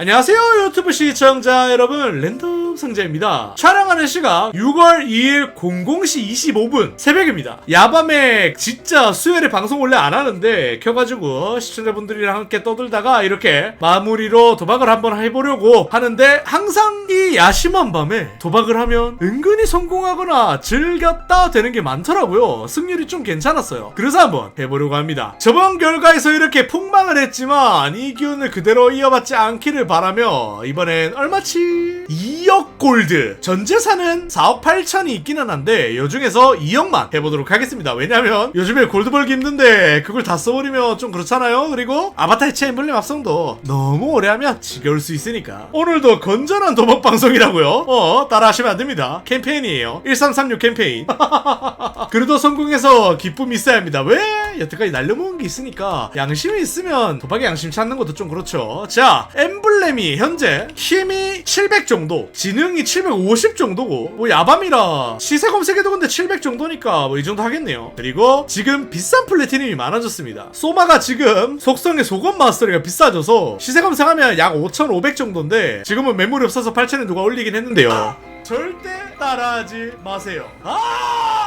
안녕하세요 유튜브 시청자 여러분. 랜덤 상자입니다. 촬영하는 시각 6월 2일 00시 25분 새벽입니다. 야밤에 진짜 수요일에 방송 원래 안 하는데 켜가지고 시청자분들이랑 함께 떠들다가 이렇게 마무리로 도박을 한번 해보려고 하는데 항상 이 야심한 밤에 도박을 하면 은근히 성공하거나 즐겼다 되는 게 많더라고요. 승률이 좀 괜찮았어요. 그래서 한번 해보려고 합니다. 저번 결과에서 이렇게 폭망을 했지만 이 기운을 그대로 이어받지 않기를 바라며 이번엔 얼마치? 2억 골드. 전 재산은 4억 8천이 있기는 한데 요 중에서 2억만 해보도록 하겠습니다. 왜냐면 요즘에 골드 벌기 힘든데 그걸 다 써버리면 좀 그렇잖아요. 그리고 아바타 해체 엠블렘 합성도 너무 오래 하면 지겨울 수 있으니까. 오늘도 건전한 도박 방송이라고요? 어 따라하시면 안 됩니다. 캠페인이에요. 1336 캠페인. 그래도 성공해서 기쁨이 있어야 합니다. 왜? 여태까지 날려먹은 게 있으니까 양심이 있으면 도박의 양심 찾는 것도 좀 그렇죠. 자, 엠블렘이 현재 힘이 700 정도, 지능이 750 정도고 뭐 야밤이라 시세 검색해도 근데 700 정도니까 뭐 이 정도 하겠네요. 그리고 지금 비싼 플래티늄이 많아졌습니다. 소마가 지금 속성의 속옷 마스터리가 비싸져서 시세 검색하면 약 5,500 정도인데 지금은 매물이 없어서 8,000에 누가 올리긴 했는데요. 절대 따라하지 마세요. 아!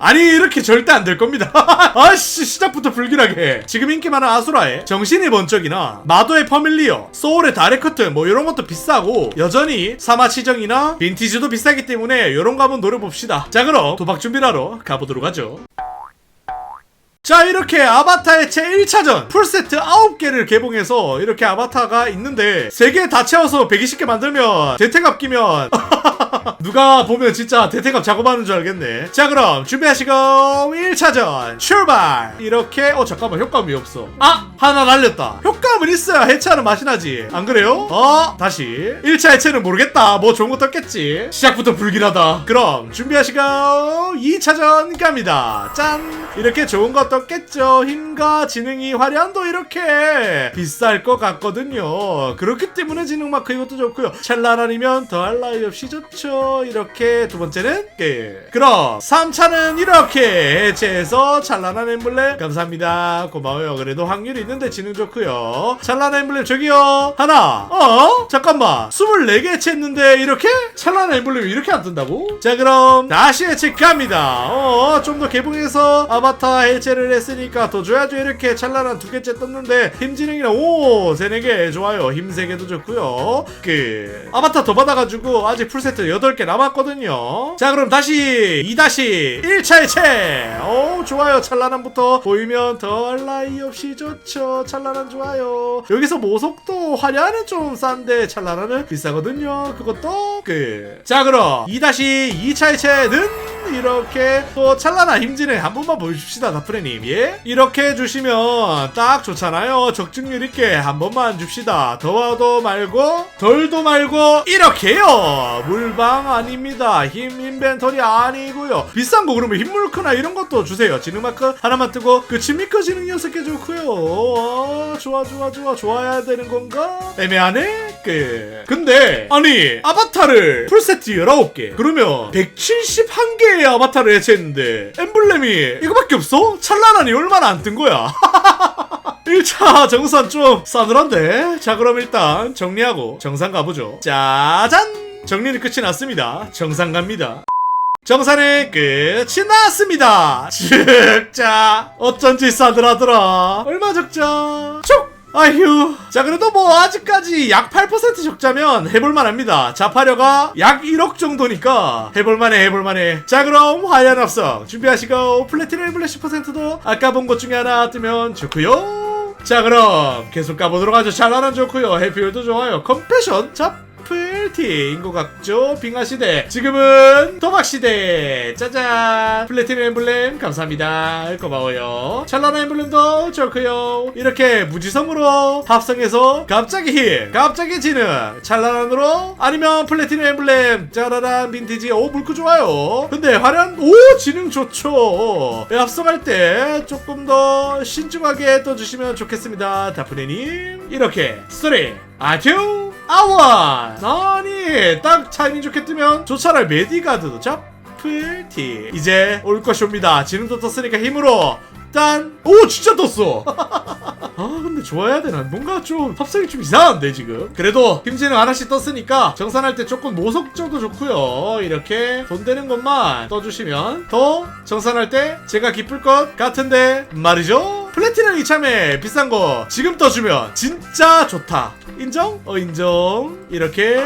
아니 이렇게 절대 안 될 겁니다. 아씨 시작부터 불길하게. 지금 인기 많은 아수라의 정신의 번쩍이나 마도의 퍼밀리어 소울의 다레커트 뭐 이런 것도 비싸고 여전히 사마치정이나 빈티지도 비싸기 때문에 이런 거 한번 노려봅시다. 자 그럼 도박 준비를 하러 가보도록 하죠 자 이렇게 아바타의 제 1차전 풀세트 9개를 개봉해서 이렇게 아바타가 있는데 3개 다 채워서 120개 만들면 대퇴갑 끼면 누가 보면 진짜 대퇴갑 작업하는 줄 알겠네. 자 그럼 준비하시고 1차전 출발! 이렇게 어 잠깐만 효과음이 없어. 아 하나 날렸다. 효과음은 있어야 해체하는 맛이 나지. 안 그래요? 어 다시. 1차 해체는 모르겠다. 뭐 좋은 거 떴겠지. 시작부터 불길하다. 그럼 준비하시고 2차전 갑니다. 짠! 이렇게 좋은 거 떴겠죠. 힘과 지능이 화려한도 이렇게 비쌀 것 같거든요. 그렇기 때문에 지능 마크 이것도 좋고요. 찰나라니면 더할 나위 없이 좋죠. 이렇게 두 번째는 끝 그럼 3차는 이렇게 해체해서 찬란한 엠블렘 감사합니다. 고마워요. 그래도 확률이 있는데 지능 좋고요. 찬란한 엠블렘 저기요. 하나 어? 잠깐만. 24개 해체했는데 이렇게? 찬란한 엠블렘이 이렇게 안 뜬다고? 자 그럼 다시 해체 갑니다. 어 좀 더 개봉해서 아바타 해체를 했으니까 더 줘야죠. 이렇게 찬란한 두 개째 떴는데 힘 지능이랑 오 세네 개 좋아요. 힘 세 개도 좋고요. 그 아바타 더 받아가지고 아직 풀세트 8개 남았거든요. 자 그럼 다시 2-1차 해체 오 좋아요. 찬란함부터 보이면 더할 나위 없이 좋죠. 찬란한 좋아요. 여기서 모속도 화려한은 좀 싼데 찬란한은 비싸거든요. 그것도 끝자 그럼 2-2차 해체는 이렇게 또 찰나나 힘지네 한 번만 보여줍시다. 다프레님 예? 이렇게 해주시면 딱 좋잖아요. 적중률 있게 한 번만 줍시다. 더워도 말고 덜도 말고 이렇게요. 물방 아닙니다. 힘 인벤토리 아니고요. 비싼 거 그러면 힘물크나 이런 것도 주세요. 지능마크 하나만 뜨고 그 친미크 지능 6개 좋고요. 어, 좋아 좋아 좋아. 좋아야 되는 건가? 애매하네 끝 근데 아니 아바타를 풀세트 19개. 그러면 171개의 아바타를 해체했는데 엠블렘이 이거밖에 없어? 찰나나니 얼마나 안 뜬 거야? 1차 정산 좀 싸늘한데? 자 그럼 일단 정리하고 정상 가보죠. 짜잔! 정리는 끝이 났습니다. 정상 갑니다. 정산의 끝이 났습니다. 즉자 어쩐지 싸늘하더라. 얼마 적자? 쭉 아휴. 자 그래도 뭐 아직까지 약 8% 적자면 해볼만 합니다. 자파료가 약 1억 정도니까 해볼만해 해볼만해. 자 그럼 화려한 합성 준비하시고 플래티넘 블랙 10%도 아까 본 것 중에 하나 뜨면 좋고요. 자 그럼 계속 가보도록 하죠. 잘하는 좋고요. 해피율도 좋아요. 컴패션 잡 플티 인 것 같죠? 빙하 시대. 지금은 도박 시대. 짜잔. 플래티넘 엠블렘. 감사합니다. 고마워요. 찬란한 엠블렘도 좋고요. 이렇게 무지성으로 합성해서 갑자기 힐 갑자기 지능. 찬란한으로 아니면 플래티넘 엠블렘. 짜라란 빈티지. 오 물고 좋아요. 근데 화려한 오 지능 좋죠. 네, 합성할 때 조금 더 신중하게 떠주시면 좋겠습니다. 다프네님. 이렇게. 쓰리. 아큐 아원 아니 딱 타이밍 좋게 뜨면 좋잖아요 메디가드도 잡플티. 이제 올 것이 옵니다. 지능도 떴으니까 힘으로. 딴 오 진짜 떴어. 아 근데 좋아야 되나? 뭔가 좀 합성이 좀 이상한데 지금? 그래도 김진우 하나씩 떴으니까 정산할 때 조금 모속적도 좋고요. 이렇게 돈 되는 것만 떠주시면 더 정산할 때 제가 기쁠 것 같은데 말이죠 플래티넘 이참에 비싼 거 지금 떠주면 진짜 좋다. 인정? 어 인정. 이렇게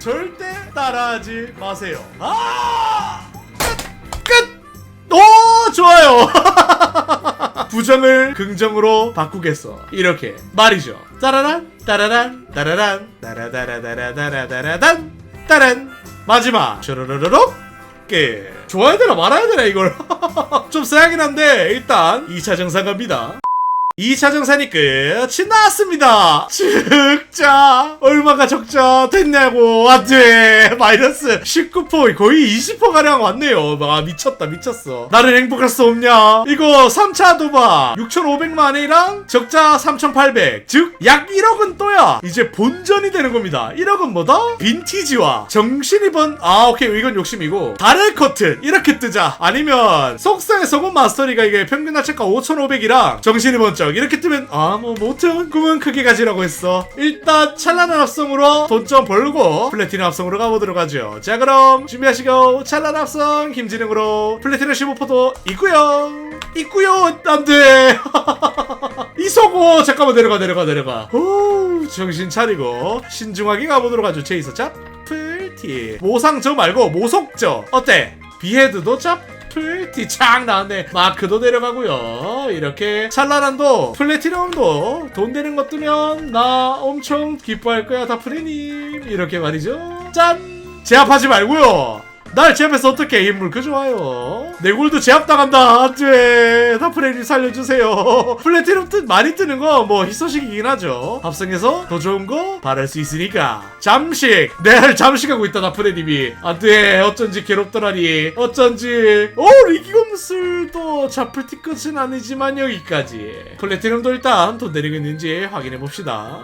절대 따라하지 마세요. 아! 끝! 오 좋아요. 부정을 긍정으로 바꾸겠어. 이렇게 말이죠. 따라란 따라란 따라란 따라다라다라다라다라단 따란. 마지막. 쭈르르르륵 끝 좋아야 되나 말아야 되나 이걸. 좀 세하긴 한데 일단 2차 정상 갑니다 2차 정산이 끝이 났습니다. 진짜 얼마가 적자 됐냐고 안돼 마이너스 19% 거의 20% 가량 왔네요. 아 미쳤다 미쳤어. 나는 행복할 수 없냐? 이거 3차 도박 6,500만 원이랑 적자 3,800. 즉 약 1억은 또야 이제 본전이 되는 겁니다. 1억은 뭐다? 빈티지와 정신이 번. 아 오케이 이건 욕심이고 다른 커튼 이렇게 뜨자. 아니면 속성의 소금 마스터리가 이게 평균 날짜가 5,500이랑 정신이 번쩍 이렇게 뜨면 아 뭐 못은 꿈은 크게 가지라고 했어. 일단 찬란한 합성으로 돈 좀 벌고 플래티넘 합성으로 가보도록 하죠. 자 그럼 준비하시고 찬란한 합성 김진영으로 플래티넘 15%도 있고요. 있고요. 안돼. 이소고 잠깐만 내려가 내려가 내려가. 오 정신 차리고 신중하게 가보도록 하죠. 제이서 짭플티 모상 저 말고 모속저 어때? 비헤드도 짭 플티 착 나왔네. 마크도 내려가고요. 이렇게 찬란한도 플래티넘도 돈 되는 것 뜨면 나 엄청 기뻐할 거야 다프리님. 이렇게 말이죠. 짠 제압하지 말고요. 날 제압해서 어떻게 인물 그 좋아요 내 골도 제압당한다 안돼 다프레님 살려주세요. 플래티넘 뜻 많이 뜨는 거 뭐 희소식이긴 하죠. 합성해서 더 좋은 거 바랄 수 있으니까. 잠식! 내를 잠식하고 있다 다프레님이 안돼 어쩐지 괴롭더라니. 어쩐지. 오 리기검술도 자플티 끝은 아니지만 여기까지. 플래티넘도 일단 돈 내리고 있는지 확인해 봅시다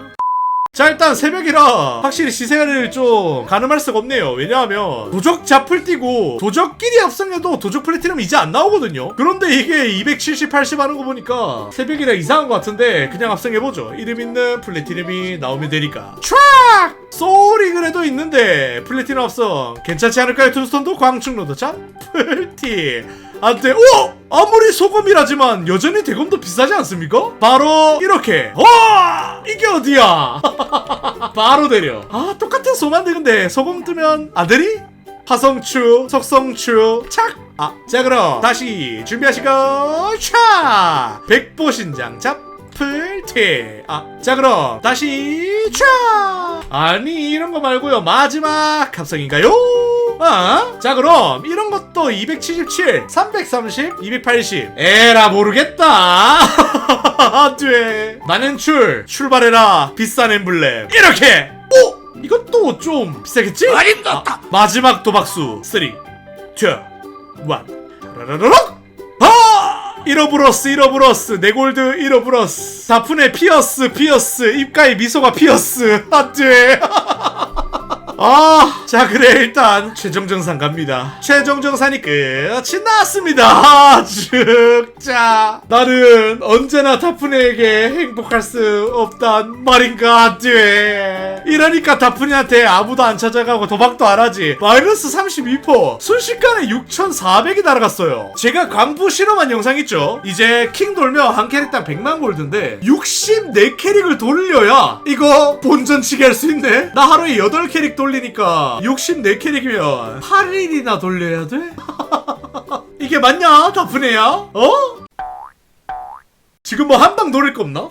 자 일단 새벽이라 확실히 시세를 좀 가늠할 수가 없네요. 왜냐하면 도적 잡풀 뛰고 도적끼리 합성해도 도적 플래티넘 이제 안 나오거든요. 그런데 이게 270, 80 하는 거 보니까 새벽이라 이상한 것 같은데 그냥 합성해보죠. 이름 있는 플래티넘이 나오면 되니까. 촥! 소울이 그래도 있는데 플래티넘 합성 괜찮지 않을까요? 툰스톤도 광충로도 자 플티. 안돼. 오! 아무리 소금이라지만 여전히 대검도 비싸지 않습니까? 바로 이렇게. 와! 이게 어디야? 바로 내려. 아 똑같은 소만데 근데 소금 뜨면 아들이 화성추 속성추 착아 자 그럼 다시 준비하시고 차! 백보신장 잡플티 아자 그럼 다시 차! 아니 이런 거 말고요. 마지막 합성인가요? 아, 자 그럼 이런 것도 277, 330, 280 에라 모르겠다. 돼. 만연출 출발해라 비싼 엠블렘. 이렇게. 오! 이것도 좀 비싸겠지? 아닙니다. 아, 마지막 도박수. 3, 2, 1 라라라락! 아! 잃어브러스 잃어브러스 네골드 잃어브러스 다푼의 피어스 피어스. 입가에 미소가 피어스. 안돼 아, 자 그래 일단 최종 정산 갑니다. 최종 정산이 끝이 났습니다. 아, 진짜 나는 언제나 다프네에게 행복할 수 없단 말인가 돼. 이러니까 다프네한테 아무도 안 찾아가고 도박도 안 하지. 마이너스 32% 순식간에 6,400이 날아갔어요. 제가 광부 실험한 영상 있죠? 이제 킹 돌면 한 캐릭당 100만 골드인데 64캐릭을 돌려야 이거 본전치기 할수 있네. 나 하루에 8캐릭 돌 리니까 64캐릭이면 8일이나 돌려야 돼? 이게 맞냐? 다프네야? 어? 지금 뭐 한 방 노릴 거 없나?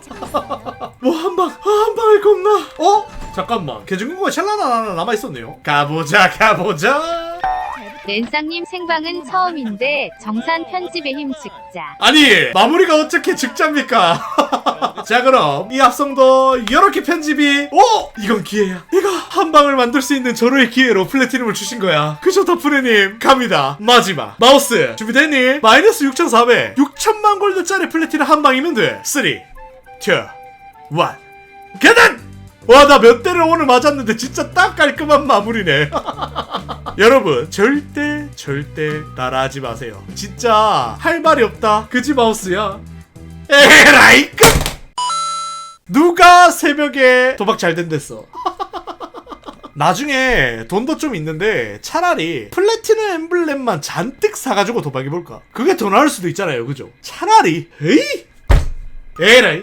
뭐 한 방, 한 방 할 거 없나? 어? 잠깐만. 개중국어에 찰나나 하나 남아있었네요. 가보자, 가보자. 랜쌍님 생방은 처음인데 정산 편집에 힘즉자. 아니 마무리가 어떻게 직자입니까? 자 그럼 이 합성도 이렇게 편집이 오 이건 기회야. 이거 한 방을 만들 수 있는 절호의 기회로 플래티넘을 주신 거야. 그죠 덕분에님 갑니다. 마지막 마우스 준비됐니? 마이너스 6,400 6천만 골드짜리 플래티넘 한 방이면 돼. 3, 2, 1 가단! 와 나 몇 대를 오늘 맞았는데 진짜 딱 깔끔한 마무리네. 여러분 절대 절대 따라하지 마세요. 진짜 할 말이 없다. 그지 마우스야. 에라이 끝. 새벽에 도박 잘 된댔어. 나중에 돈도 좀 있는데 차라리 플래티넘 엠블렘만 잔뜩 사가지고 도박해볼까? 그게 더 나을 수도 있잖아요, 그죠? 차라리, 에이! 에라이!